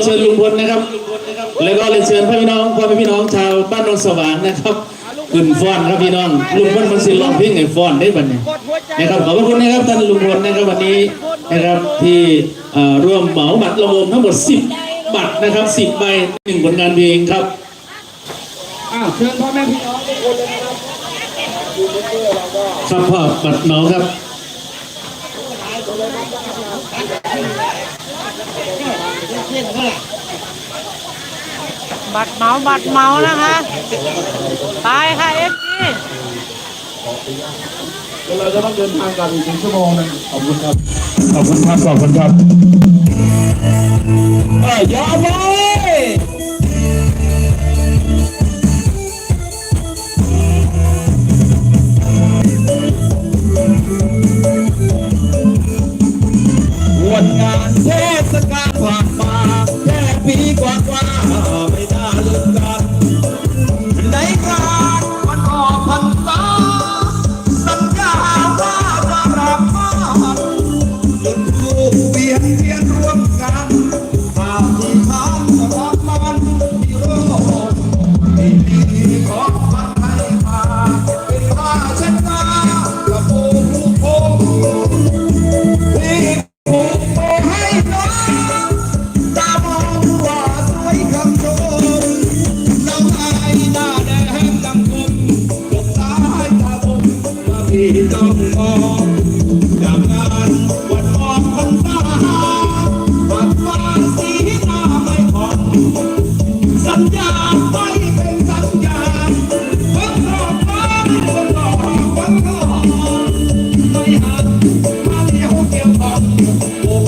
เชิญลุงพลนะครับ แล้วก็เรียนเชิญพี่น้องพ่อแม่พี่น้องชาวบ้านโนนสว่างนะครับขึ้นฟ้อนครับพี่น้อง ลุงพลมันสิร้องเพลงให้ฟ้อนได้บัดนี้นะครับขอบพระคุณนะครับท่านลุงพลนะครับวันนี้นะครับที่เอ่อร่วมเหมาบัตรระวมทั้งหมด 10 บัตรนะครับ 10ใบหนึ่งผลงานเพลงครับอ้าวเชิญพ่อแม่พี่น้องทุกคนเลยนะครับครับพ่อบัตรเหมาครับ บัตรเมาบัตรเมานะคะ ไปค่ะเอฟซีแล้วเราจะต้องเดินทางกันอีกหนึ่งชั่วโมงหนึงขอบคุณครับ ขอบคุณครับ ขอบคุณครับเอ้ยยอมเลยวันงานเทศกาลผ่านมา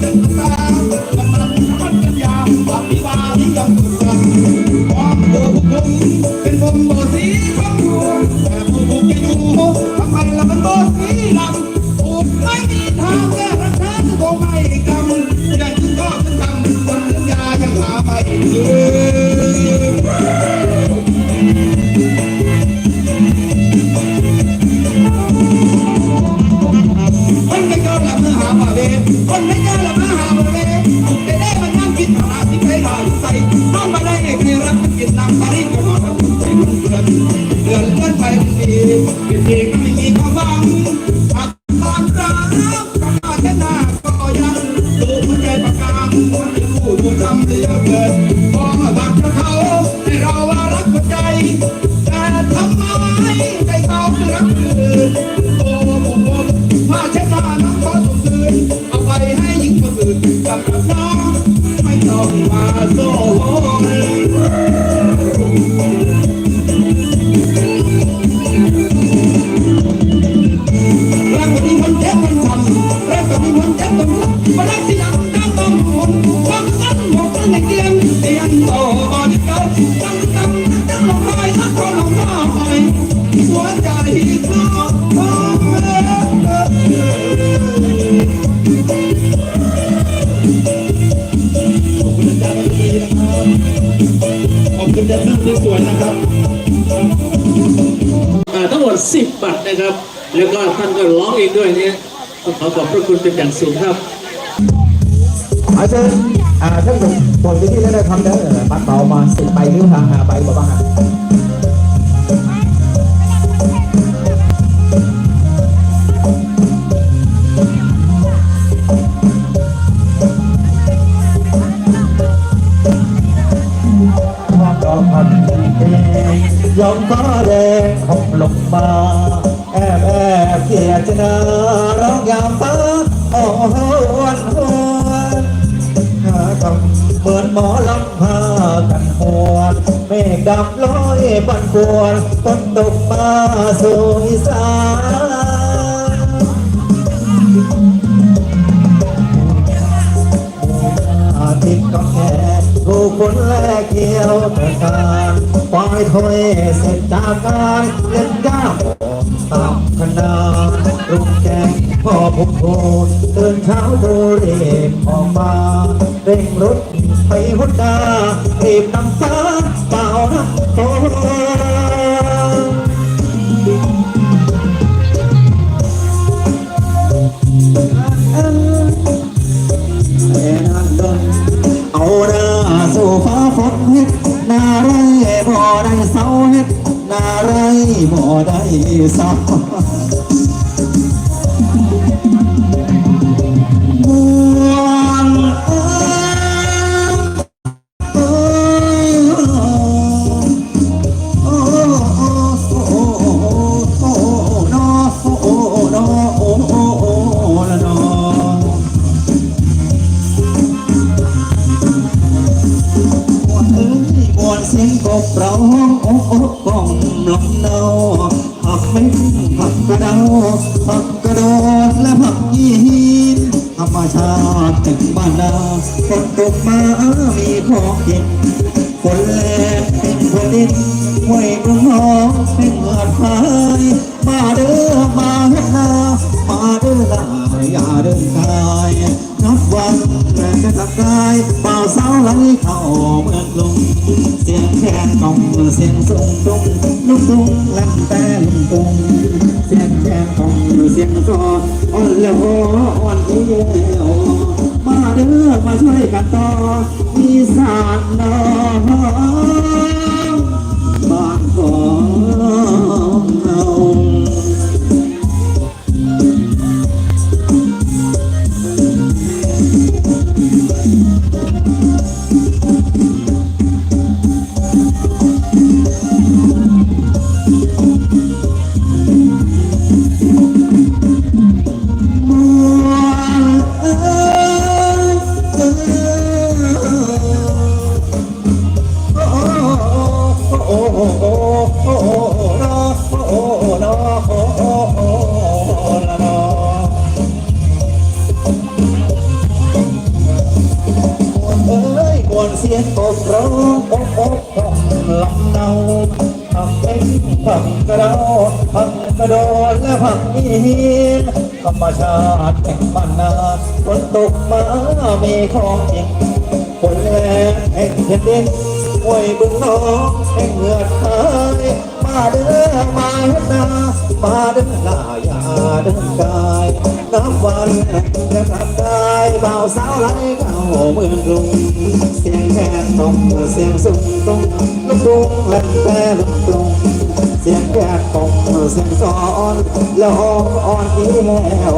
เป็นตากำลังมันกันยามอภิบาลที่ยังตุกันความเดือดบุ เป็นปีก็ไม่มีความหวังอัดตอนรักก็มาแค่หน้าก็ยังดูหัวใจประกางามดูดูทำได้เยอะเกินพอมาบักเขาให้เราว่ารักหัวใจ แต่ทำไมใจเขาไม่รักคืนโอ้โหมาเช็ดหน้าน้องขอส่งคืนเอาไปให้หญิงคนอื่นกับน้องไม่ต้องมาโซ่ 10บัตรนะครับ แล้วก็ท่านก็ร้องเองด้วยเนี่ยต้องขอขอบพระคุณเป็นอย่างสูงครับอาจารย์อ่าท่านผมบนที่ได้ทำได้บัตรเบามาสิบใบหรือหาหาใบบอกว่า หมอลำพากันหวนเมฆดำลอยบันกวนฝนตกมาสู่อีสานอาทิตย์ก็แค่ถูกฝนแลกเกี่ยวแต่การปล่อยถ้วยเสร็จจากการเล่นก้าวตามคณะรุ่งแจ้งพ่อผมโพดเดินเช้าโดเรมออกมาเร่งรถ ไปหุดดารีบนำฟ้าเปล่าน้ำฝนแม่นางดนเอาหน้าสู่ฟ้าฝนเฮ็ดหน้าไรบ่ได้เศร้าเฮ็ดหน้าไรบ่ได้เศร้า ถึงบ้านนาฝนตกมามีของกินฝนแลงเป็นฝนดินห้วยบุ้งหองเป็นเงือดพายมาเด้อมาเฮ็ดนามาเด้อลาอย่าเดินกายนับวันจะกลับกายเป่าเสาไหลเข้าเมืองกรุงเสียงแคนกล่องเสียงสูงตุง ต่ออีสานนอง ลำเนาผักเป็นผักกระเดาผักกระโดดและผักอีนธรรมชาติแห่งบ้านนาฝนตกมามีของจริงฝนแรงแห่งแผ่นดินห้วยบึงน้องแห่งเหงือกหายมา เด้อมาเฮ็ดนามาเด้อลาอย่าเดินกายน้ำวันจะกลับกายเบาสาวไหลเข้าเมืองกรุงเสียงแคนตรงเสียงสูงตรงลูกดุงเล่นแต่ลูกดุงเสียงแคนตรงเสียงสอนแล้วอ่อนอ่อนอีแล้ว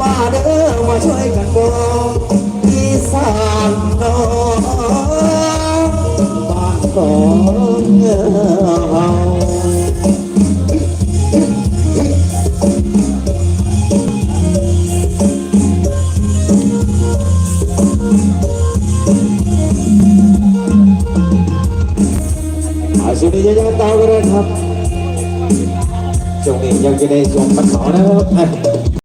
มาเด้อมาช่วยกันบอกอีสานน้องบ้านของเราอา จะได้ชมมันขอนะครับ